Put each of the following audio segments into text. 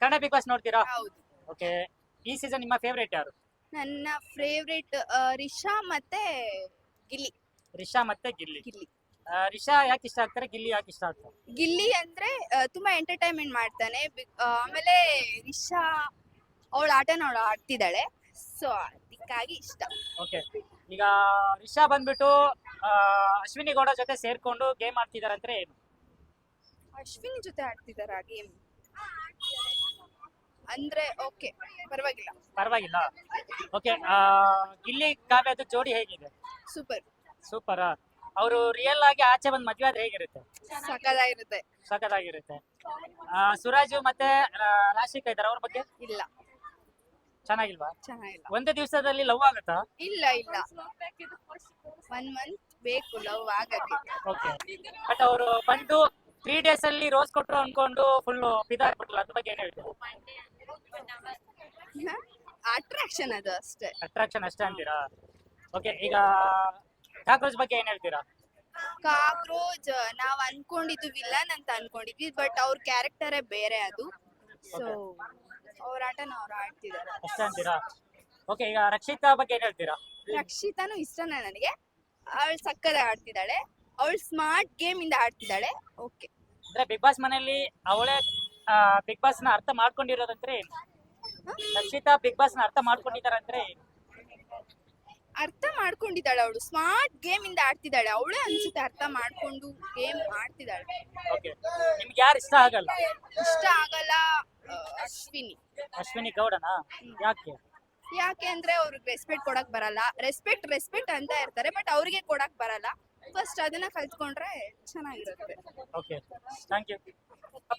Kannada big Boss ನೋಡ್ತೀರಾ? ಹೌದು. Okay ಈ ಸೀಸನ್ ನಿಮ್ಮ ಫೇವರೇಟ್ ಯಾರು? ನನ್ನ ಫೇವ್ರೆಟ್ ರಿಷಾ ಮತ್ತೆ ಗಿಲ್ಲಿ. ರಿಷಾ ಮತ್ತೆ ಗಿಲ್ಲಿ. ಗಿಲ್ಲಿ. ಆ, ರಿಷಾ ಯಾಕೆ ಇಷ್ಟ ಆಗ್ತಾರೆ? ಗಿಲ್ಲಿ ಯಾಕೆ ಇಷ್ಟ ಆಗ್ತಾರೆ? ಗಿಲ್ಲಿ ಅಂದ್ರೆ ಆ, ತುಂಬಾ ಎಂಟರ್ಟೈನ್ಮೆಂಟ್ ಮಾಡ್ತಾನೆ. ಬಿ- ಆ, ಆಮೇಲೆ ರಿಷಾ ಅವಳ ಆಟನ ಅವಳು ಆಡ್ತಿದ್ದಾಳೆ. ಸೊ ಅದಕ್ಕಾಗಿ ಇಷ್ಟ. ಓಕೆ ಈಗ ರಿಷಾ ಬಂದ್ಬಿಟ್ಟು ಆ, ಅಶ್ವಿನಿ ಗೌಡ ಜೊತೆ ಸೇರ್ಕೊಂಡು ಗೇಮ್ ಆಡ್ತಿದಾರೆ ಅಂದ್ರೆ ಏನು? ಅಶ್ವಿನಿ ಜೊತೆ ಆಡ್ತಿದಾರ ಗೇಮ್ ಅಂದ್ರೆ ಓಕೆ ಪರವಾಗಿಲ್ಲ. ಪರವಾಗಿಲ್ಲ. ಓಕೆ ಗಿಲ್ಲಿ ಕಾವ್ಯದ ಜೋಡಿ ಹೇಗಿದೆ? ಸೂಪರ್ ಸೂಪರ್ ಅವರು ರಿಯಲ್ ಆಗಿ ಆಚೆ ಬಂದ್ ಮದ್ವೆ ಆದ್ರೆ ಹೇಗಿರುತ್ತೆ? ಸಕದಾಗಿರುತ್ತೆ ಸಖತ್ತಾಗಿರುತ್ತೆ ಆ, ಸುರಾಜು ಮತ್ತೆ ಆ, ರಾಶಿಕಾ ಇದಾರೆ ಅವ್ರ ಬಗ್ಗೆ? ಇಲ್ಲ. ಚೆನ್ನಾಗಿಲ್ವಾ? ಚೆನ್ನಾಗಿಲ್ಲ. ಒಂದೇ ದಿವಸದಲ್ಲಿ ಲವ್ ಆಗುತ್ತಾ? ಇಲ್ಲ ಇಲ್ಲ. ಒನ್ ಮಂತ್ ಬೇಕು ಲವ್ ಆಗಕ್ಕೆ. ಓಕೆ ಬಟ್ ಅವರು ಬಂದು ತ್ರೀ ಡೇಸ್ ಅಲ್ಲಿ ರೋಸ್ ಕೊಟ್ರು ಅನ್ಕೊಂಡು ಫುಲ್ ಇದಾಗ್ಬಿಟ್ರಲ್ಲ ಅದ್ರ ಬಗ್ಗೆ ಏನ್ ಹೇಳ್ತೀರಾ? ಅಟ್ರಾಕ್ಷನ್ ಅದು ಅಷ್ಟೇ. ಅಟ್ರಾಕ್ಷನ್ ಅಷ್ಟೇ ಅಂತೀರಾ? ಓಕೆ ಈಗ ಕಾಕ್ರೋಚ್ ಬಗ್ಗೆ ಏನ್ ಹೇಳ್ತೀರಾ? ಕಾಕ್ರೋಚ್ ನಾವ್ ಅನ್ಕೊಂಡಿದ್ದು ವಿಲನ್ ಅಂತ ಅನ್ಕೊಂಡಿದ್ವಿ ಬಟ್ ಅವ್ರ ಕ್ಯಾರೆಕ್ಟರೇ ಬೇರೆ ಅದು. ಸೊ ಅವ್ರ ಆಟನ ಅವ್ರು ಆಡ್ತಿದ್ದಾರೆ. ಅಷ್ಟೇ ಅಂತೀರಾ? ಓಕೆ ಈಗ ರಕ್ಷಿತಾ ಬಗ್ಗೆ ಏನ್ ಹೇಳ್ತೀರಾ? ರಕ್ಷಿತಾನು ಇಷ್ಟನೇ ನನಗೆ. ಅವಳು ಸಕ್ಕದ ಆಡ್ತಿದ್ದಾಳೆ. ಅವಳು ಸ್ಮಾರ್ಟ್ ಗೇಮ್ ಇಂದ ಆಡ್ತಿದ್ದಾಳೆ. ಓಕೆ ಅಂದ್ರೆ ಬಿಗ್ ಬಾಸ್ ಮನೆಯಲ್ಲಿ ಅವಳೇ ಬಿಗ್ ಬಾಸ್ನ ಅರ್ಥ ಮಾಡ್ಕೊಂಡಿರೋದಂದ್ರೆ ರಕ್ಷಿತಾ ಬಿಗ್ ಬಾಸ್ನ ಅರ್ಥ ಮಾಡ್ಕೊಂಡಿದ್ದಾರೆ ಅಂದ್ರೆ ಅರ್ಥ ಮಾಡ್ಕೊಂಡಿದ್ದಾಳೆ ಅವಳು. ಸ್ಮಾರ್ಟ್ ಗೇಮ್ ಇಂದ ಆಡ್ತಿದ್ದಾಳೆ. ಅವಳೇ ಅನ್ಸುತ್ತೆ ಅರ್ಥ ಮಾಡ್ಕೊಂಡು ಗೇಮ್ ಆಡ್ತಿದ್ದಾಳೆ. ಓಕೆ ನಿಮ್ಗೆ ಯಾರು ಇಷ್ಟ ಆಗಲ್ಲ? ಇಷ್ಟ ಆಗಲ್ಲ ಆ, ಅಶ್ವಿನಿ. ಅಶ್ವಿನಿ ಗೌಡನಾ? ಯಾಕೆ? ಯಾಕೆ ಅಂದ್ರೆ ಅವ್ರಿಗೆ ರೆಸ್ಪೆಕ್ಟ್ ಕೊಡಕ್ ಬರಲ್ಲ. ರೆಸ್ಪೆಕ್ಟ್ ರೆಸ್ಪೆಕ್ಟ್ ಅಂತ ಇರ್ತಾರೆ ಬಟ್ ಅವ್ರಿಗೆ ಕೊಡಕ್ ಬರಲ್ಲ. ಫಸ್ಟ್ ಅದನ್ನ ಕಲ್ತ್ಕೊಂಡ್ರೆ ಚೆನ್ನಾಗಿರುತ್ತೆ. Okay thank you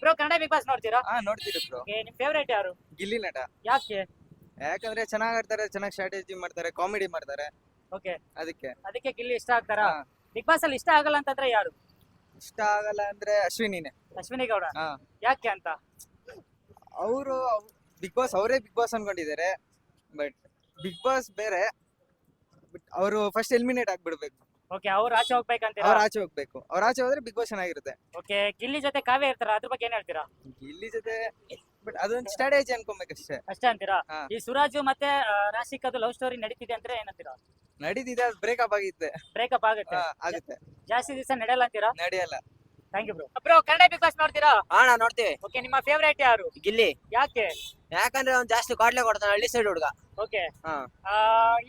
bro Kannada Bigg Boss ನೋಡ್ತೀರಾ? ಹಾ ನೋಡ್ತೀರಿ ಬ್ರೋ Okay, ನಿಮ್ ಫೇವರೇಟ್ ಯಾರು? ಗಿಲ್ಲಿ ನಟ. ಯಾಕೆ? ಯಾಕಂದ್ರೆ ಚೆನ್ನಾಗ್ ಆಡ್ತಾರೆ ಚೆನ್ನಾಗ್ ಸ್ಟ್ರಾಟಜಿ ಮಾಡ್ತಾರೆ ಕಾಮಿಡಿ ಮಾಡ್ತಾರೆ. ಓಕೆ ಅದಕ್ಕೆ. ಅದಕ್ಕೆ ಗಿಲ್ಲಿ ಇಷ್ಟ ಆಗ್ತಾರಾ? ಹಾ. ಬಿಗ್ ಬಾಸ್ ಅಲ್ಲಿ ಇಷ್ಟ ಆಗಲ್ಲ ಅಂತಂದ್ರೆ ಯಾರು? ಇಷ್ಟ ಆಗಲ್ಲ ಅಂದ್ರೆ ಅಶ್ವಿನಿನೇ. ಅಶ್ವಿನಿ ಗೌಡ. ಹಾ. ಯಾಕೆ ಅಂತ? ಅವರು ಬಿಗ್ ಬಾಸ್ ಅವರೇ ಬಿಗ್ ಬಾಸ್ ಅನ್ಕೊಂಡಿದ್ದಾರೆ. ಬಟ್ ಬಿಗ್ ಬಾಸ್ ಬೇರೆ ಬಟ್ ಅವರು ಫಸ್ಟ್ ಎಲಿಮಿನೇಟ್ ಆಗ್ಬಿಡ್ಬೇಕು. ಓಕೆ ಅವ್ರು ಆಚೆ ಹೋಗ್ಬೇಕಂತೀರಾ? ಅವ್ರ ಆಚೆ ಹೋಗ್ಬೇಕು. ಅವ್ರ ಆಚೆ ಹೋದ್ರೆ ಬಿಗ್ ಬಾಸ್ ಚೆನ್ನಾಗಿರುತ್ತೆ. ಓಕೆ ಗಿಲ್ಲಿ ಜೊತೆ ಕಾವ್ಯ ಇರ್ತಾರ ಅದ್ರ ಬಗ್ಗೆ ಏನ್ ಹೇಳ್ತೀರಾ? ಗಿಲ್ಲಿ ಜೊತೆ ಬಟ್ ಅದೊಂದು ಸ್ಟ್ರಾಟಜಿ ಅನ್ಕೊಬೇಕಷ್ಟೇ ಅಷ್ಟೇ. ಅಂತೀರಾ? ಹಾ. ಈ ಸುರಾಜು ಮತ್ತೆ ಆ, ಅದು ಲವ್ ಸ್ಟೋರಿ ನಡೀತಿದೆ ಅಂದ್ರೆ ಏನಂತೀರಾ ನಡೀತಿದೆ ಅದು ಬ್ರೇಕಪ್ ಆಗಿತ್ತೆ. ಬ್ರೇಕಪ್ ಆಗುತ್ತೆ. ಆಗುತ್ತೆ. ಜಾಸ್ತಿ ದಿವಸ ನಡೆಯಲ್ಲ ಅಂತೀರಾ? ನಡೆಯಲ್ಲ. Thank you bro bro Kannada Bigg Boss ನೋಡ್ತೀರಾ? ಅಣ್ಣ ನೋಡ್ತೀವಿ. ಓಕೆ ನಿಮ್ಮ ಫೇವರೇಟ್ ಯಾರು? ಗಿಲ್ಲಿ. ಯಾಕೆ? ಯಾಕಂದ್ರೆ ಅವ್ನು ಜಾಸ್ತಿ ಕಾಡ್ಲೆ ಕೊಡ್ತಾನೆ ಹಳ್ಳಿ ಸೈಡ್ ಹುಡುಗ. ಓಕೆ ಹಾ.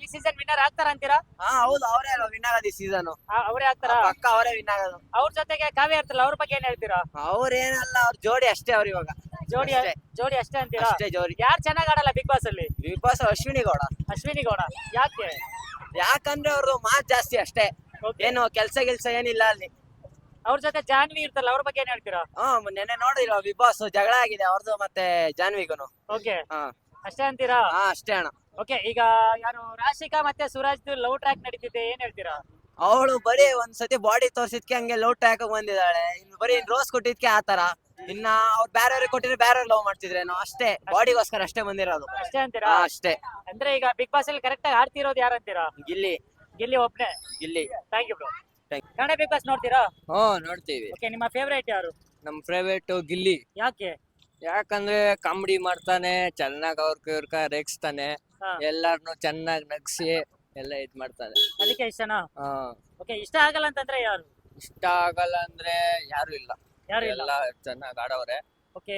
ಈ ಸೀಸನ್ ವಿನ್ನರ್ ಆಗ್ತಾರ ಅಂತೀರಾ? ಹಾ ಹೌದು ಅವರೇ ಅಲ್ವಾ ವಿನ್ ಆಗೋದು ಈ ಸೀಸನ್ ಅವರೇ ಆಗ್ತಾರ? ಪಕ್ಕ ಅವರೇ ವಿನ್ ಆಗೋದು. ಅವ್ರ ಜೊತೆಗೆ ಕಾವ್ಯ ಇರ್ತಲ್ಲ ಅವ್ರ ಬಗ್ಗೆ ಏನ್ ಹೇಳ್ತೀರಾ? ಅವ್ರೇನಲ್ಲ ಅವ್ರ ಜೋಡಿ ಅಷ್ಟೇ ಅವ್ರ ಇವಾಗ. ಜೋಡಿ ಅಷ್ಟೇ. ಜೋಡಿ ಅಷ್ಟೇ ಅಂತೀರಾ? ಅಷ್ಟೇ ಜೋಡಿ. ಯಾರು ಚೆನ್ನಾಗ್ ಆಡಲ್ಲ ಬಿಗ್ ಬಾಸ್ ಅಲ್ಲಿ? Bigg Boss Ashwini Gowda. Ashwini Gowda. ಯಾಕೆ? ಯಾಕಂದ್ರೆ ಅವ್ರದ್ದು ಮಾತು ಜಾಸ್ತಿ ಅಷ್ಟೇ. ಏನು ಕೆಲಸ ಗಿಲ್ಸ ಏನಿಲ್ಲ ಅಲ್ಲಿ. ಅವ್ರ ಜೊತೆ ಜಾನ್ವಿ ಇರ್ತಲ್ಲ ಅವ್ರ ಬಗ್ಗೆ ಏನ್ ಹೇಳ್ತೀರಾ? ಹಾ ನೆನ್ನೆ ನೋಡಿಲ್ವಾ ಬಿಗ್ ಬಾಸ್ ಜಗಳ ಆಗಿದೆ ಅವ್ರದ್ದು ಮತ್ತೆ ಜಾನ್ವಿಗೂನು. ಓಕೆ. ಹಾ. ಅಷ್ಟೇ ಅಂತೀರಾ? ಹಾ ಅಷ್ಟೇ ಅಣ್ಣ. ಓಕೆ ಈಗ ಯಾರು ರಾಶಿಕಾ ಮತ್ತೆ ಸುರಾಜ್ ಲವ್ ಟ್ರ್ಯಾಕ್ ನಡೀತಿದೆ ಏನ್ ಹೇಳ್ತೀರಾ? ಅವಳು ಬರೀ ಒಂದ್ಸತಿ ಬಾಡಿ ತೋರ್ಸಿದ್ಕೆ ಹಂಗೆ ಲವ್ ಟ್ರ್ಯಾಕ್ ಬಂದಿದ್ದಾಳೆ. ಇನ್ನು ಬರೀ ರೋಸ್ ಕೊಟ್ಟಿದ್ಕೆ ಆತರ ಇನ್ನ ಅವ್ರು ಬೇರೆಯವ್ರಿಗೆ ಕೊಟ್ಟಿದ್ರೆ ಬೇರೆಯವ್ರು ಲವ್ ಮಾಡ್ತಿದ್ರೇನೋ ಅಷ್ಟೇ. ಬಾಡಿಗೋಸ್ಕರ ಅಷ್ಟೇ ಬಂದಿರೋದು. ಅಷ್ಟೇ ಅಂತೀರಾ? ಹಾ ಅಷ್ಟೇ. ಅಂದ್ರೆ ಈಗ ಬಿಗ್ ಬಾಸ್ ಅಲ್ಲಿ ಕರೆಕ್ಟ್ ಆಗಿ ಆಡ್ತಿರೋದು ಯಾರಂತೀರಾ? ಗಿಲ್ಲಿ. ಗಿಲ್ಲಿ ಒಬ್ನೇ. Gilli. Thank you bro Kannada Bigg Boss ನೋಡ್ತೀರಾ? ಹ್ಞೂ ನೋಡ್ತೀವಿ. ಓಕೆ ನಿಮ್ಮ ಫೇವರೇಟ್ ಯಾರು? ನಮ್ಮ ಫೇವ್ರೇಟ್ ಗಿಲ್ಲಿ. ಯಾಕೆ? ಯಾಕಂದ್ರೆ ಕಾಮಿಡಿ ಮಾಡ್ತಾನೆ ಚೆನ್ನಾಗ್ ಅವ್ರ ಇವ್ರಕ ರೇಗಿಸ್ತಾನೆ ಹಾ. ಎಲ್ಲಾರ್ನು ಚೆನ್ನಾಗ್ ನಗ್ಸಿ ಎಲ್ಲ ಇದ್ ಮಾಡ್ತಾನೆ. ಅದಕ್ಕೆ ಇಷ್ಟನಾ? ಹಾ. ಓಕೆ ಇಷ್ಟ ಆಗಲ್ಲ ಅಂತಂದ್ರೆ ಯಾರು? ಇಷ್ಟ ಆಗಲ್ಲ ಅಂದ್ರೆ ಯಾರು ಇಲ್ಲ. ಯಾರು ಇಲ್ಲ? ಎಲ್ಲ ಚೆನ್ನಾಗ್ ಆಡವ್ರೆ. ಓಕೆ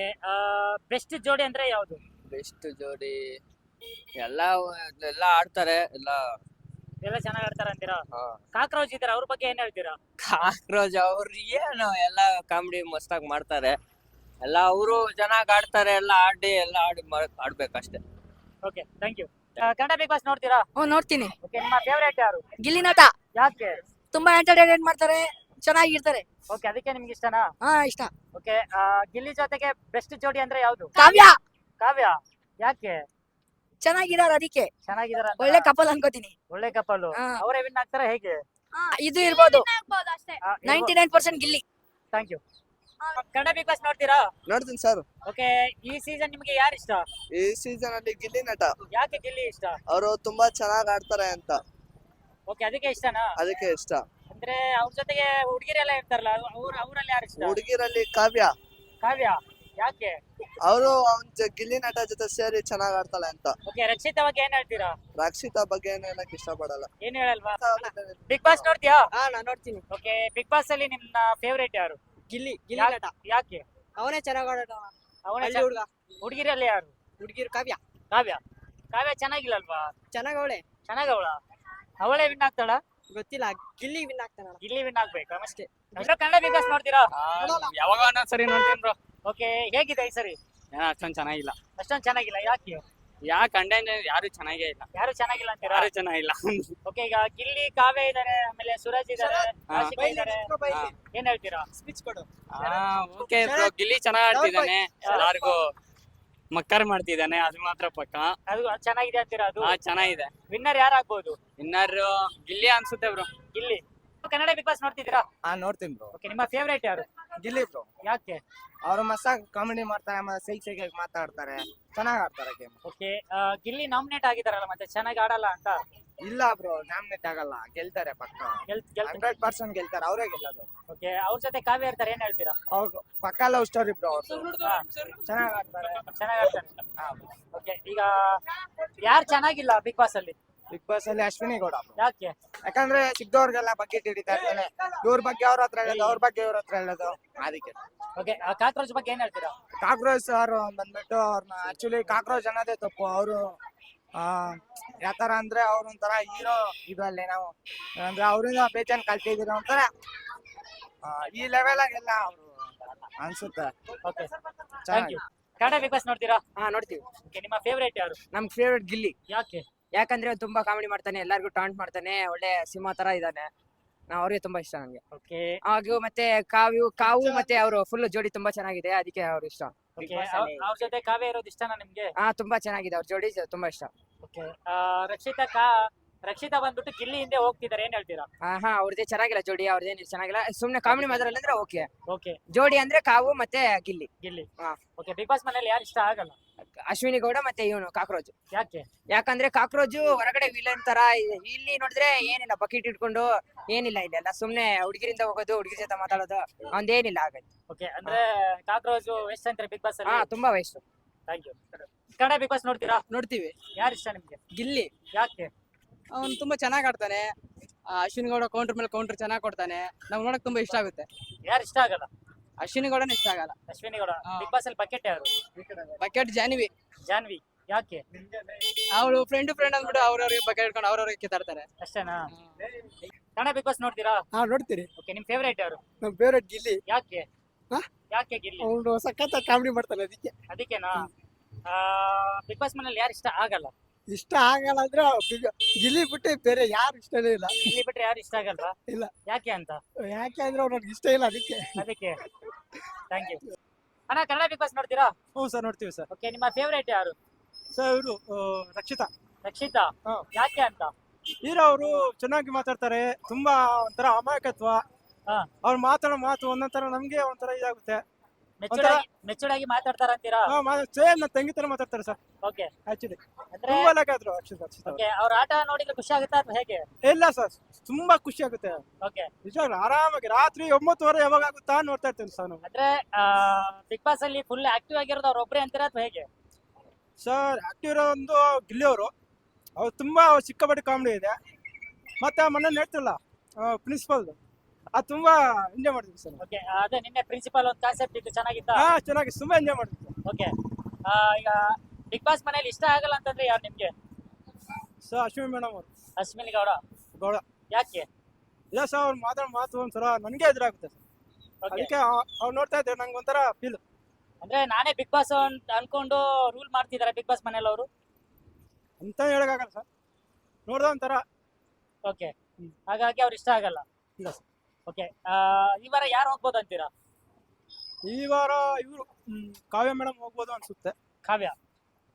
ಬೆಸ್ಟ್ ಜೋಡಿ ಅಂದ್ರೆ ಯಾವುದು? ಬೆಸ್ಟ್ ಜೋಡಿ ಎಲ್ಲ ಎಲ್ಲ ಆಡ್ತಾರೆ ಎಲ್ಲ ಎಲ್ಲ ಚೆನ್ನಾಗಿ ಆಡ್ತಾರ ಅಂತೀರಾ? ಹಾ. ಕಾಕ್ರೋಚ್ ಇದಾರೆ ಅವ್ರ ಬಗ್ಗೆ ಏನ್ ಹೇಳ್ತೀರಾ? ಕಾಕ್ರೋಜ್ ಅವ್ರು ಏನು ಎಲ್ಲ ಕಾಮಿಡಿ ಮಸ್ತಾಗಿ ಮಾಡ್ತಾರೆ. ಎಲ್ಲ ಅವರು ಚೆನ್ನಾಗ್ ಆಡ್ತಾರೆ ಎಲ್ಲ ಆಡಿ ಎಲ್ಲ ಆಡಿ ಆಡ್ಬೇಕು ಆಡ್ಬೇಕಷ್ಟೇ. Okay thank you Kannada Bigg Boss ನೋಡ್ತೀರಾ? ಹ್ಞೂ ನೋಡ್ತೀನಿ. ಓಕೆ ನಿಮ್ಮ ಫೇವರೇಟ್ ಯಾರು? ಗಿಲ್ಲಿ ನಟ ಯಾಕೆ? ತುಂಬಾ ಎಂಟರ್ಟೈನ್ಮೆಂಟ್ ಮಾಡ್ತಾರೆ ಚೆನ್ನಾಗಿರ್ತಾರೆ ಓಕೆ ಅದಕ್ಕೆ ನಿಮ್ಗೆ ಇಷ್ಟನಾ? ಹಾ ಇಷ್ಟ. ಓಕೆ ಗಿಲ್ಲಿ ಜೊತೆಗೆ ಬೆಸ್ಟ್ ಜೋಡಿ ಅಂದ್ರೆ ಯಾವ್ದು? ಕಾವ್ಯ. ಕಾವ್ಯ? ಯಾಕೆ? ಚೆನ್ನಾಗಿದಾರ ಅದಕ್ಕೆ ಚೆನ್ನಾಗಿದಾರ ಒಳ್ಳೆ ಕಪಲ್ ಅನ್ಕೋತೀನಿ. ಒಳ್ಳೆ ಕಪಲ್ ಹಾ. ಅವರೇ ವಿನ್ ಆಗ್ತಾರ ಹೇಗೆ? ಇದು ಇರ್ಬೋದು. Ninety nine percent Gilli. Thank you Kannada Bigg Boss ನೋಡ್ತೀರಾ? ನೋಡ್ತೀನಿ ಸರ್ ಓಕೆ ಈ ಸೀಸನ್ ನಿಮಗೆ ಯಾರು ಇಷ್ಟ? ಈ ಸೀಸನ್ ಅಲ್ಲಿ ಗಿಲ್ಲಿ ನಟ. ಯಾಕೆ ಗಿಲ್ಲಿ ಇಷ್ಟ? ಅವರು ತುಂಬಾ ಚೆನ್ನಾಗ್ ಆಡ್ತಾರೆ ಅಂತ. ಓಕೆ ಅದಕ್ಕೆ ಇಷ್ಟನಾ? ಅದಕ್ಕೆ ಇಷ್ಟ. ಅಂದ್ರೆ ಅವ್ರ ಜೊತೆಗೆ ಹುಡುಗಿರೆಲ್ಲ ಇರ್ತಾರಲ್ಲ ಅವ್ರ ಅವರಲ್ಲಿ ಯಾರು ಇಷ್ಟ? ಹುಡುಗಿರಲ್ಲಿ ಕಾವ್ಯ. ಕಾವ್ಯ? ಯಾಕೆ? ಅವರು ಅವ್ನ್ ಜ- ಗಿಲ್ಲಿ ನಟ ಜೊತೆ ಸೇರಿ ಚೆನ್ನಾಗ್ ಆಡ್ತಾಳೆ ಅಂತ. ಓಕೆ ರಕ್ಷಿತಾ ಬಗ್ಗೆ ಏನ್ ಹೇಳ್ತೀರಾ? ರಕ್ಷಿತಾ ಬಗ್ಗೆ ಏನು ಹೇಳಕ್ ಇಷ್ಟಪಡಲ್ಲ. ಏನ್ ಹೇಳಲ್ವಾ? Big boss ನೋಡ್ತೀಯಾ? ಹಾ ನಾನು ನೋಡ್ತೀನಿ. ಓಕೆ ಬಿಗ್ ಬಾಸ್ ಅಲ್ಲಿ ನಿಮ್ಮ ಫೇವರೇಟ್ ಯಾರು? ಗಿಲ್ಲಿ ಯಾಕ್- ಯಾಕೆ? ಅವನೇ ಚೆನ್ನಾಗ್ ಆಡೋಣ ಅವನೇ ಹಳ್ಳಿ ಹುಡ್ಗ. ಹುಡುಗಿರಲ್ಲಿ ಯಾರು? ಹುಡುಗಿರು ಕಾವ್ಯ. ಕಾವ್ಯ. ಕಾವ್ಯ ಚೆನ್ನಾಗಿಲ್ಲಲ್ವಾ? ಚೆನ್ನಾಗ್ ಅವಳೆ. ಚನಾಗವಳ ಅವಳೆ? ವಿನ್ ಆಗ್ತಾಳ? ಗೊತ್ತಿಲ್ಲ ಗಿಲ್ಲಿ ವಿನ್ ಆಗ್ತಾನ ಗಿಲ್ಲಿ ವಿನ್ ಆಗ್ಬೇಕು? ಅಷ್ಟೇ. ಕನ್ನಡ ಬಿಗ್ ಬಾಸ್ ನೋಡ್ತೀರಾ? ಯಾವಾಗ ಸರಿ ನೋಡ್ತೀನಿ ಬ್ರೋ ಓಕೆ ಹೇಗಿದೆ ಈ ಸರಿ? ಏನೋ ಅಷ್ಟೊಂದ್ ಚೆನ್ನಾಗಿಲ್ಲ. ಅಷ್ಟೊಂದ್ ಚೆನ್ನಾಗಿಲ್ಲ ಯಾಕೆ? ಯಾ ಕಂಟೆಂಟ್ ಯಾರು ಚೆನ್ನಾಗೇ ಇಲ್ಲ. ಯಾರು ಚೆನ್ನಾಗಿಲ್ಲ ಅಂತೀರಾ? ಯಾರು ಚೆನ್ನಾಗಿಲ್ಲ. ಓಕೆ ಈಗ ಗಿಲ್ಲಿ ಕಾವೇ ಇದಾರೆ ಆಮೇಲೆ ಸುರಜ್ ಇದಾರೆ. ಆಶಿಕಾ ಇದಾರೆ. ಏನ್ ಹೇಳ್ತೀರಾ? ಸ್ಪೀಚ್ ಕೊಡು. ಓಕೆ ಗಿಲ್ಲಿ ಚೆನ್ನಾಗ್ ಆಡ್ತಿದ್ದಾನೆ. ಯಾರಿಗೂ ಎಲ್ಲಾರ್ಗು ಮಕ್ಕರ್ ಮಾಡ್ತಿದ್ದಾನೆ ಅದು ಮಾತ್ರ ಪಕ್ಕ. ಅದು ಚೆನ್ನಾಗಿದೆ ಅಂತೀರಾ ಅದು? ಚೆನ್ನಾಗಿದೆ. ವಿನ್ನರ್ ಯಾರಾಗ್ಬೋದು ವಿನ್ನರ್ ಗಿಲ್ಲಿ ಅನ್ಸುತ್ತೆ bro Gilli. Kannada Bigg Boss ನೋಡ್ತಿದ್ದೀರಾ? ಹಾ ನೋಡ್ತೀನಿ ಬ್ರೋ ಓಕೆ ನಿಮ್ಮ ಫೇವರೇಟ್ ಯಾರು? ಗಿಲ್ಲಿ ಬ್ರೋ ಯಾಕೆ? ಅವರು ಮಸ್ತಾಗಿ ಕಾಮಿಡಿ ಮಾಡ್ತಾರೆ ಮತ್ತೆ ಸೈಕ್ ಸೈಕ್ ಮಾತಾಡ್ತಾರೆ. ಚೆನ್ನಾಗ್ ಆಡ್ತಾರೆ ಗೇಮ್ ಓಕೆ ಗಿಲ್ಲಿ ನಾಮಿನೇಟ್ ಆಗಿದಾರಲ್ಲ ಮತ್ತೆ ಚೆನ್ನಾಗಿ ಆಡಲ್ಲ ಅಂತ? ಇಲ್ಲ ಬ್ರೋ ನಾಮಿನೇಟ್ ಆಗಲ್ಲ. ಗೆಲ್ತಾರೆ ಪಕ್ಕ. ಗೆಲ್ ಗೆಲ್ ಹಂಡ್ರೆಡ್ ಪರ್ಸೆಂಟ್ ಗೆಲ್ತಾರೆ ಅವರೇ ಗೆಲ್ಲೋದು. ಓಕೆ ಅವ್ರ ಜೊತೆ ಕಾವ್ಯ ಇರ್ತಾರೆ ಏನ್ ಹೇಳ್ತೀರಾ? ಅವ್ರು ಪಕ್ಕ ಲವ್ ಸ್ಟೋರಿ ಬ್ರೋ ಅವ್ರು ಚೆನ್ನಾಗ್ ಆಡ್ತಾರೆ. ಚೆನ್ನಾಗಿ ಆಡ್ತಾರೆ. ಓಕೆ ಈಗ ಯಾರು ಚೆನ್ನಾಗಿಲ್ಲ ಬಿಗ್ ಬಾಸ್ ಅಲ್ಲಿ? ಬಿಗ್ ಬಾಸ್ ಅಲ್ಲಿ ಅಶ್ವಿನಿ ಗೌಡ. ಯಾಕೆ? ಯಾಕಂದ್ರೆ ಸಿಗ್ದವ್ರಿಗೆಲ್ಲ ಬಗ್ಗೆ ಹಿಡಿತಾ ಇರ್ತಾನೆ. ಇವ್ರ ಬಗ್ಗೆ ಅವ್ರ ಹತ್ರ ಹೇಳೋದು ಅವ್ರ ಬಗ್ಗೆ ಇವ್ರ ಹತ್ರ ಹೇಳೋದು ಅದಕ್ಕೆ. ಓಕೆ ಕಾಕ್ರೋಚ್ ಬಗ್ಗೆ ಏನ್ ಹೇಳ್ತೀರಾ? ಕಾಕ್ರೋಚ್ ಸರ್ ಬಂದ್ಬಿಟ್ಟು ಅವ್ರನ್ನ ಆಕ್ಚುಲಿ ಕಾಕ್ರೋಚ್ ಅನ್ನೋದೇ ತಪ್ಪು. ಅವರು ಆ ಯಾತರ ಅಂದ್ರೆ ಅವ್ರ ಒಂಥರ ಹೀರೋ ಇದಲ್ಲಿ ನಾವು. ಅಂದ್ರೆ ಅವರಿಂದ ಬೇಜಾನ್ ಕಲ್ತಿದ್ದೀರ ಒಂಥರ ಆ, ಈ ಲೆವೆಲ್ ಆಗೆಲ್ಲ ಅವರು ಅನ್ಸುತ್ತೆ. Okay thank you Kannada Bigg Boss ನೋಡ್ತೀರಾ? ಹಾ ನೋಡ್ತೀವಿ. ಓಕೆ ನಿಮ್ಮ ಫೇವರೇಟ್ ಯಾರು? ನಮ್ ಫೇವ್ರೇಟ್ ಗಿಲ್ಲಿ. ಯಾಕೆ? ಯಾಕಂದ್ರೆ ಅವ್ನು ತುಂಬಾ ಕಾಮಿಡಿ ಮಾಡ್ತಾನೆ ಎಲ್ಲರಿಗೂ ಟಾಂಟ್ ಮಾಡ್ತಾನೆ ಒಳ್ಳೆ ಸಿಂಹ ತರ ಇದ್ದಾನೆ ನಾ ಅವ್ರಿಗೆ ತುಂಬಾ ಇಷ್ಟ ನಂಗೆ. ಓಕೆ ಹಾಗೂ ಮತ್ತೆ ಕಾವ್ಯು ಕಾವು ಮತ್ತೆ ಅವರು ಫುಲ್ ಜೋಡಿ ತುಂಬಾ ಚೆನ್ನಾಗಿದೆ ಅದಕ್ಕೆ ಅವ್ರು ಇಷ್ಟ. ಓಕೆ ಅವ್ರ ಜೊತೆ ಕಾವ್ಯ ಇರೋದು ಇಷ್ಟನಾ ನಿಮ್ಗೆ? ಹಾ ತುಂಬಾ ಚೆನ್ನಾಗಿದೆ ಅವ್ರ ಜೋಡಿ ತುಂಬಾ ಇಷ್ಟ. ಓಕೆ ರಕ್ಷಿತಾ ಕಾ ರಕ್ಷಿತಾ ಬಂದ್ಬಿಟ್ಟು ಗಿಲ್ಲಿ ಹಿಂದೆ ಹೋಗ್ತಿದ್ದಾರೆ ಏನ್ ಹೇಳ್ತೀರಾ? ಹಾ ಹಾ ಅವ್ರದೇ ಚೆನ್ನಾಗಿಲ್ಲ ಜೋಡಿ ಅವ್ರದ್ದೇನು ಚೆನ್ನಾಗಿಲ್ಲ. ಸುಮ್ನೆ ಕಾಮಿಡಿ ಮಾತ್ರ ಅಂದ್ರೆ ಓಕೆ ಓಕೆ ಜೋಡಿ ಅಂದ್ರೆ ಕಾವು ಮತ್ತೆ ಗಿಲ್ಲಿ. ಗಿಲ್ಲಿ. ಹಾ. ಓಕೆ ಬಿಗ್ ಬಾಸ್ ಮನೇಲಿ ಯಾರು ಇಷ್ಟ ಆಗಲ್ಲ? ಅಶ್ವಿನಿ ಗೌಡ ಮತ್ತೆ ಇವನು ಕಾಕ್ರೋಜ್ ಯಾಕೆ? ಯಾಕಂದ್ರೆ ಕಾಕ್ರೋಜ್ ಹೊರಗಡೆ ವಿಲನ್ ತರ ಇದೆ. ಇಲ್ಲಿ ನೋಡಿದ್ರೆ ಏನಿಲ್ಲ ಬಕೆಟ್ ಇಟ್ಕೊಂಡು ಏನಿಲ್ಲ ಇಲ್ಲೆಲ್ಲ. ಸುಮ್ನೆ ಹುಡುಗಿರಿಂದ ಹೋಗೋದು ಹುಡುಗಿ ಜೊತೆ ಮಾತಾಡೋದು ಅವಂದೇನಿಲ್ಲ ಆಗತ್ತೆ ಓಕೆ ಅಂದ್ರೆ ಕಾಕ್ರೋಜ್ ವೆಸ್ಟ್ ಅಂತಾರೆ ಬಿಗ್ ಬಾಸ್ ಹಾ ಅಲ್ಲಿ ತುಂಬಾ waste thank you Kannada Bigg Boss ನೋಡ್ತೀರಾ? ನೋಡ್ತೀವಿ. ಯಾರು ಇಷ್ಟ ನಿಮ್ಗೆ? ಗಿಲ್ಲಿ. ಯಾಕೆ? ಅವನು ತುಂಬಾ ಚೆನ್ನಾಗಿ ಆಡ್ತಾನೆ. ಆ, ಅಶ್ವಿನಿ ಗೌಡ ಕೌಂಟರ್ ಮೇಲೆ ಕೌಂಟರ್ ಚೆನ್ನಾಗಿ ಕೊಡ್ತಾನೆ. ನಮ್ಗೆ ನೋಡಕ್ ತುಂಬಾ ಇಷ್ಟ ಆಗುತ್ತೆ. ಯಾರು ಇಷ್ಟ ಆಗಲ್ಲ? ಅಶ್ವಿನಿ ಗೌಡನ ಇಷ್ಟ ಆಗಲ್ಲ. ಅಶ್ವಿನಿ ಗೌಡ ಹಾ. ಬಿಗ್ ಬಾಸ್ ಅಲ್ಲಿ ಬಕೆಟ್ ಯಾರು? ಬಕೆಟ್ ಜಾನ್ವಿ. ಜಾನ್ವಿ. ಯಾಕೆ? ಅವಳು ಫ್ರೆಂಡ್ ಫ್ರೆಂಡ್ ಅಂದ್ಬಿಟ್ಟು ಅವ್ರವ್ರಿಗೆ ಬಕೆಟ್ ಇಟ್ಕೊಂಡು ಅವ್ರವ್ರಿಗೆ ಕಿತ್ತಾಡ್ತಾರೆ. ಅಷ್ಟೇನಾ? ಕನ್ನಡ ಬಿಗ್ ಬಾಸ್ ನೋಡ್ತೀರಾ? ಹಾ ನೋಡ್ತೀರಿ ಓಕೆ ನಿಮ್ ಫೇವರೇಟ್ ಯಾರು? ನಮ್ ಫೇವ್ರೆಟ್ ಗಿಲ್ಲಿ. ಯಾಕೆ? ಹಾ? ಯಾಕೆ ಗಿಲ್ಲಿ? ಅವನು ಸಖತ್ ಕಾಮಿಡಿ ಮಾಡ್ತಾನೆ ಅದಕ್ಕೆ. ಅದಕ್ಕೆನಾ? ಬಿಗ್ ಬಾಸ್ ಮನೇಲಿ ಯಾರು ಇಷ್ಟ ಆಗಲ್ಲ? ಇಷ್ಟ ಆಗಲ್ಲ ಅಂದ್ರೆ ಗಿಲ್ಲಿ ಬಿಟ್ಟು ಬೇರೆ ಯಾರು ಇಷ್ಟನೇ ಇಲ್ಲ. ಇಲ್ಲಿ ಬಿಟ್ರೆ ಯಾರು ಇಷ್ಟ ಆಗಲ್ವಾ? ಇಲ್ಲ. ಯಾಕೆ ಅಂತ? ಯಾಕೆ ಅಂದ್ರೆ ಅವ್ರಿಗೆ ಇಷ್ಟ ಇಲ್ಲ ಅದಕ್ಕೆ. ಅದಕ್ಕೆ. ಥ್ಯಾಂಕ್ ಯು ಅಣ್ಣ ಕನ್ನಡ ಬಿಗ್ ಬಾಸ್ ನೋಡ್ತೀರಾ? ಹ್ಞೂ ಸರ್ ನೋಡ್ತೀವಿ ಸರ್. ಓಕೆ ನಿಮ್ಮ ಫೇವರೇಟ್ ಯಾರು? ಸರ್ ಇವರು ರಕ್ಷಿತಾ. ರಕ್ಷಿತಾ? ಹಾ. ಯಾಕೆ ಅಂತ? ಹೀರೋ ಅವರು ಚೆನ್ನಾಗಿ ಮಾತಾಡ್ತಾರೆ ತುಂಬಾ ಒಂಥರ ಅಮಾಯಕತ್ವ. ಹಾ. ಅವ್ರು ಮಾತಾಡೋ ಮಾತು ಒಂದೊಂಥರ ನಮ್ಗೆ ಒಂಥರ ಇದಾಗುತ್ತೆ. ಮೆಚೂರ್ಡಾಗಿ ಮಾತಾಡ್ತಾರ ಅಂತೀರಾ? ಸೇಮ್ ನನ್ನ ತಂಗಿ ತರ ಮಾತಾಡ್ತಾರೆ ಸರ್. ಓಕೆ ಆಕ್ಚುಲಿ ಅಂದ್ರೆ ತುಂಬಾ ಆದ್ರು ಅವ್ರು. ಓಕೆ ಅವ್ರ ಆಟ ನೋಡಿದ್ರೆ ಖುಷಿ ಆಗುತ್ತಾ ಅಥವಾ ಹೇಗೆ? ಇಲ್ಲ ಸರ್ ತುಂಬಾ ಖುಷಿ ಆಗುತ್ತೆ. ಓಕೆ ನಿಜವಾಗ್ಲೂ ಆರಾಮಾಗಿ ರಾತ್ರಿ ಒಂಬತ್ತುವರೆ ಯಾವಾಗ ಆಗುತ್ತಾ ನೋಡ್ತಾ ಇರ್ತೇನೆ ಸರ್ ನಾವು ಅಂದ್ರೆ ಬಿಗ್ ಬಾಸ್ ಅಲ್ಲಿ ಫುಲ್ ಆಕ್ಟಿವ್ ಆಗಿರೋದು ಅವ್ರ ಒಬ್ರೆ ಅಂತೀರಾ ಅಥವಾ ಹೇಗೆ? ಸರ್ ಆಕ್ಟಿವ್ ಇರೋ ಒಂದು ಗಿಲ್ಲಿ ಅವರು. ಅವ್ರು ತುಂಬಾ ಸಿಕ್ಕಾಪಟ್ಟೆ ಕಾಮಿಡಿ ಇದೆ. ಮತ್ತೆ ಮೊನ್ನೆ ಹೇಳ್ತಿಲ್ಲ ಪ್ರಿನ್ಸಿಪಲ್ ಅದು ತುಂಬಾ ಎಂಜಾಯ್ ಮಾಡಿದ್ವಿ ಸರ್. ಓಕೆ ಅದೇ ನಿನ್ನೆ ಪ್ರಿನ್ಸಿಪಲ್ ಒಂದು ಕಾನ್ಸೆಪ್ಟ್ ಇತ್ತು ಚೆನ್ನಾಗಿತ್ತಾ? ಹಾ ಚೆನ್ನಾಗಿ ತುಂಬಾ ಎಂಜಾಯ್ ಮಾಡಿದ್ವಿ. ಓಕೆ ಈಗ ಬಿಗ್ ಬಾಸ್ ಮನೇಲಿ ಇಷ್ಟ ಆಗಲ್ಲ ಅಂತಂದ್ರೆ ಯಾರು ನಿಮ್ಗೆ? ಸರ್ ಅಶ್ವಿನಿ ಮೇಡಮ್ ಅವರು. ಅಶ್ವಿನಿ ಗೌಡ? ಗೌಡ. ಯಾಕೆ? ಇಲ್ಲ ಸರ್ ಅವ್ರು ಮಾತಾಡೋ ಮಾತು ಒಂಥರ ನನಗೆ ಎದುರಾಗುತ್ತೆ ಸರ್ ಅದಕ್ಕೆ ಅವ್ರು ನೋಡ್ತಾ ಇದ್ರೆ ನಂಗೆ ಒಂಥರ ಫೀಲ್ ಅಂದ್ರೆ ನಾನೇ ಬಿಗ್ ಬಾಸ್ ಅಂತ ಅನ್ಕೊಂಡು ರೂಲ್ ಮಾಡ್ತಿದ್ದಾರೆ ಬಿಗ್ ಬಾಸ್ ಮನೇಲಿ ಅವರು? ಅಂತ ಹೇಳಕ್ಕಾಗಲ್ಲ ಸರ್ ನೋಡ್ದ ಒಂಥರ. ಓಕೆ ಹಾಗಾಗಿ ಅವ್ರು ಇಷ್ಟ ಆಗಲ್ಲ? ಇಲ್ಲ ಓಕೆ ಈ ವಾರ ಯಾರು ಹೋಗ್ಬೋದು ಅಂತೀರಾ? ಈ ವಾರ ಇವರು ಕಾವ್ಯ ಮೇಡಮ್ ಹೋಗ್ಬೋದು ಅನ್ಸುತ್ತೆ. ಕಾವ್ಯ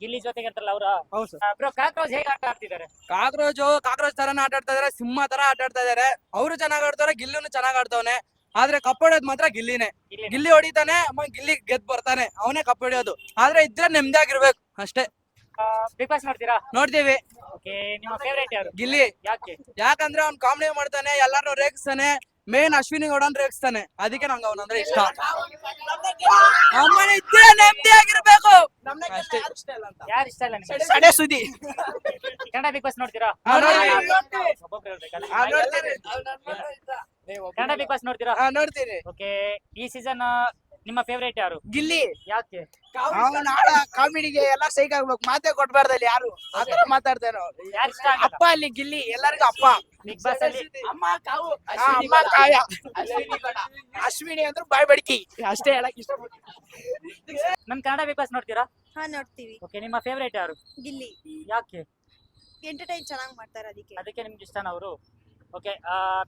ಗಿಲ್ಲಿ ಜೊತೆಗೆ ಇರ್ತಾರಲ್ಲ ಅವರು? ಹೌದು ಸರ್. ಬ್ರೋ ಕಾಕ್ರೋಚ್ ಹೇಗೆ ಆಟ ಆಡ್ತಿದ್ದಾರೆ? ಕಾಕ್ರೋಚು ಕಾಕ್ರೋಚ್ ತರನ ಆಟ ಆಡ್ತಾ ಇದಾರೆ ಸಿಂಹ ತರ ಆಟ ಆಡ್ತಾ ಇದಾರೆ. ಅವರು ಚೆನ್ನಾಗ್ ಆಡ್ತಾರೆ ಗಿಲ್ಲಿನು ಚೆನ್ನಾಗ್ ಆಡ್ತಾವನೆ. ಆದ್ರೆ ಕಪ್ ಹೊಡೆಯೋದು ಮಾತ್ರ ಗಿಲ್ಲಿನೇ. ಗಿಲ್ಲಿ ಗಿಲ್ಲಿ ಹೊಡಿತಾನೆ ಅಮ್ಮ ಗಿಲ್ಲಿ ಗೆದ್ ಬರ್ತಾನೆ ಅವನೇ ಕಪ್ ಹೊಡಿಯೋದು. ಆದ್ರೆ ಇದ್ರೆ ನೆಮ್ಮದಿಯಾಗಿರ್ಬೇಕು ಅಷ್ಟೇ. ಬಿಗ್ ಬಾಸ್ ನೋಡ್ತೀರಾ? ನೋಡ್ತೀವಿ. ಓಕೆ ನಿಮ್ಮ ಫೇವರೇಟ್ ಯಾರು? ಗಿಲ್ಲಿ. ಯಾಕೆ? ಯಾಕಂದ್ರೆ ಅವ್ನ್ ಕಾಮಿಡಿ ಮಾಡ್ತಾನೆ ಎಲ್ಲಾರು ರೇಗಿಸ್ತಾನೆ ಮೇನ್ ಅಶ್ವಿನಿ ಗೌಡ ರೇಗಿಸ್ತಾನೆ ಅದಕ್ಕೆ ನಂಗೆ ಅವನಂದ್ರೆ ಇಷ್ಟ. ನಮ್ಮನೆ ಇದ್ರೆ ನೆಮ್ಮದಿ ಆಗಿರ್ಬೇಕು. ಯಾರು ಇಷ್ಟ ಇಲ್ಲ ನಿಮ್ಗೆ? ಸಡೆ ಸುದ್ದಿ. ಕನ್ನಡ ಬಿಗ್ ಬಾಸ್ ನೋಡ್ತೀರಾ. ಒಬ್ಬೊಬ್ರು ಹೇಳ್ಬೇಕಲ್ಲ. ಕನ್ನಡ ಬಿಗ್ ಬಾಸ್ ನೋಡ್ತೀರಾ? ಹಾ, ನೋಡ್ತೀನಿ ಓಕೆ ಈ ಸೀಸನ್ ನಿಮ್ಮ ಫೇವರೇಟ್ ಯಾರು? ಗಿಲ್ಲಿ. ಯಾಕೆ? ಅವ್ನ ಆಡ ಕಾಮಿಡಿಗೆ ಎಲ್ಲ ಸೈಕ್ ಆಗ್ಬೇಕು ಮಾತೇ ಕೊಟ್ಬಾರ್ದಲ್ಲಿ ಯಾರು? ಆತರ ಯಾರು ಇಷ್ಟ ಅಪ್ಪ ಅಲ್ಲಿ ಗಿಲ್ಲಿ ಎಲ್ಲರಿಗೂ ಅಪ್ಪ. ಬಿಗ್ ಬಾಸ್ ಅಲ್ಲಿ. ಅಮ್ಮ ಕಾವು. ಅಶ್ವಿನಿ ಅಂದ್ರೆ ಬಾಯ್ ಬಡ್ಕಿ. ಅಷ್ಟೇ ಹೇಳಕ್ ಇಷ್ಟಪಡ್ತೀನಿ. ನಮ್ ಕನ್ನಡ ಬಿಗ್ ಬಾಸ್ ನೋಡ್ತೀರಾ? ಹಾ ನೋಡ್ತೀವಿ. ಓಕೆ ನಿಮ್ಮ ಫೇವರೇಟ್ ಯಾರು? ಗಿಲ್ಲಿ. ಯಾಕೆ? ಎಂಟರ್ಟೈನ್ ಚೆನ್ನಾಗಿ ಮಾಡ್ತಾರೆ ಅದಕ್ಕೆ. ಅದಕ್ಕೆ ನಿಮ್ಗೆ ಇಷ್ಟನಾ ಅವರು? ಓಕೆ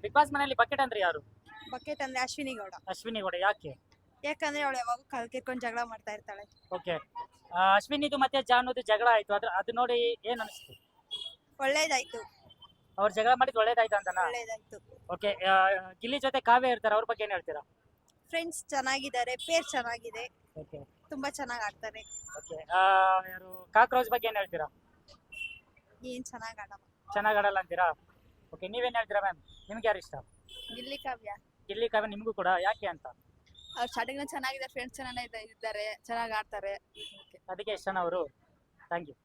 ಬಿಗ್ ಬಾಸ್ ಮನೆಯಲ್ಲಿ ಬಕೆಟ್ ಅಂದ್ರೆ ಯಾರು? ಬಕೆಟ್ ಅಂದ್ರೆ ಅಶ್ವಿನಿ ಗೌಡ. ಅಶ್ವಿನಿ ಗೌಡ ಯಾಕೆ? ಯಾಕಂದ್ರೆ ಅವಳು ಯಾವಾಗ ಕಲ್ಕಿರ್ಕೊಂಡು ಜಗಳ ಮಾಡ್ತಾ ಇರ್ತಾಳೆ. ಓಕೆ ಅಶ್ವಿನಿದು ಮತ್ತೆ ಜಾನುದು ಜಗಳ ಆಯ್ತು. ಅದ್ರ ಅದು ನೋಡಿ ಏನ್ ಅನಿಸ್ತು? ಒಳ್ಳೇದಾಯ್ತು. ಅವ್ರು ಜಗಳ ಮಾಡಿದ್ ಒಳ್ಳೇದಾಯ್ತು ಅಂತನಾ? ಒಳ್ಳೇದಾಯ್ತು. ಓಕೆ ಗಿಲ್ಲಿ ಜೊತೆ ಕಾವ್ಯ ಇರ್ತಾರೆ. ಅವ್ರ ಬಗ್ಗೆ ಏನ್ ಹೇಳ್ತೀರಾ? ಫ್ರೆಂಡ್ಸ್ ಚೆನ್ನಾಗಿದ್ದಾರೆ. ಪೇರ್ ಚೆನ್ನಾಗಿದೆ. ಓಕೆ ತುಂಬಾ ಚೆನ್ನಾಗಿ ಆಡ್ತಾರೆ. ಓಕೆ ಯಾರು ಕಾಕ್ರೋಚ್ ಬಗ್ಗೆ ಏನ್ ಹೇಳ್ತೀರಾ? ಏನ್ ಚೆನ್ನಾಗಿ ಆಡಲ್ಲ. ಚೆನ್ನಾಗ್ ಆಡಲ್ಲ ಅಂತೀರಾ? ಓಕೆ ನೀವೇನ್ ಹೇಳ್ತೀರಾ ಮ್ಯಾಮ್ ನಿಮ್ಗೆ ಯಾರು ಇಷ್ಟ? ಗಿಲ್ಲಿ ಕಾವ್ಯ. ಗಿಲ್ಲಿ ಕಾವ್ಯ ನಿಮ್ಗೂ ಕೂಡ. ಯಾಕೆ ಅಂತ? ಅವ್ರು ಸ್ಟಾರ್ಟಿಂಗ್ ಚೆನ್ನಾಗಿದೆ ಫ್ರೆಂಡ್ಸ್ ಚೆನ್ನಾಗಿ ಇದ್ದಾರೆ ಚೆನ್ನಾಗಿ ಆಡ್ತಾರೆ. ಅದಕ್ಕೆ ಇಷ್ಟನಾ ಅವರು ಥ್ಯಾಂಕ್ ಯು